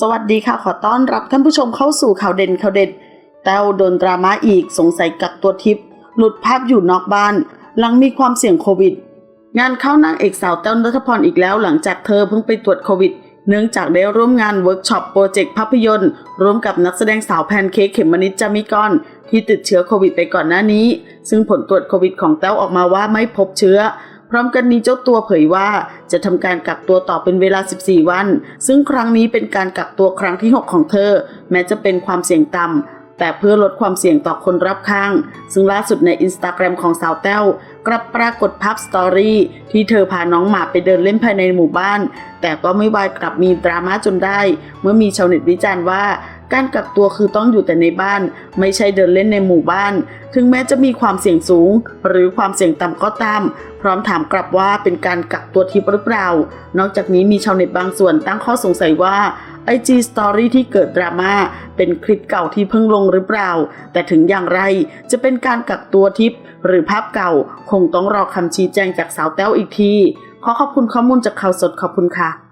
สวัสดีค่ะขอต้อนรับท่านผู้ชมเข้าสู่ข่าวเด่นข่าวเด็ด แต้วโดนดราม่าอีกสงสัยกักตัวทิพย์หลุดภาพอยู่นอกบ้าน หลังมีความเสี่ยงโควิด งานเข้านางเอกสาวแต้วนัทพรอีกแล้วหลังจากเธอเพิ่งไปตรวจโควิด เนื่องจากได้ร่วมงานเวิร์กช็อปโปรเจกต์ภาพยนตร์ ร่วมกับนักแสดงสาวแพนเค้กเขมมนิดจามิกรที่ติดเชื้อโควิดไปก่อนหน้านี้ ซึ่งผลตรวจโควิดของแต้วออกมาว่าไม่พบเชื้อ ร้อมกันนี้เจ้าตัวเผยว่าจะทำการกักตัวต่อเป็นเวลา 14 วัน ซึ่งครั้งนี้เป็นการกักตัวครั้งที่ 6 ของเธอ แม้จะเป็นความเสี่ยงต่ำแต่เพื่อลดความเสี่ยงต่อคนรอบข้าง ซึ่งล่าสุดในอินสตาแกรมของสาวแต้ว กลับปรากฏภาพสตอรี่ที่เธอพาน้องหมาไปเดินเล่นภายในหมู่บ้าน แต่ก็ไม่วายกลับมีดราม่าจนได้ เมื่อมีชาวเน็ตวิจารณ์ว่า การกักตัวคือต้องอยู่แต่ในบ้าน ไม่ใช่เดินเล่นในหมู่บ้าน ถึงแม้จะมีความเสี่ยงสูง หรือความเสี่ยงต่ำก็ตาม พร้อมถามกลับว่าเป็นการกักตัวทิพย์หรือเปล่า นอกจากนี้มีชาวเน็ตบางส่วนตั้งข้อสงสัยว่า IG Story ที่เกิดดราม่าเป็นคลิปเก่าที่เพิ่งลงหรือเปล่า แต่ถึงอย่างไรจะเป็นการกักตัวทิพย์หรือภาพเก่า คงต้องรอคำชี้แจงจากสาวแต้วอีกที ขอขอบคุณข้อมูลจากข่าวสดขอบคุณค่ะ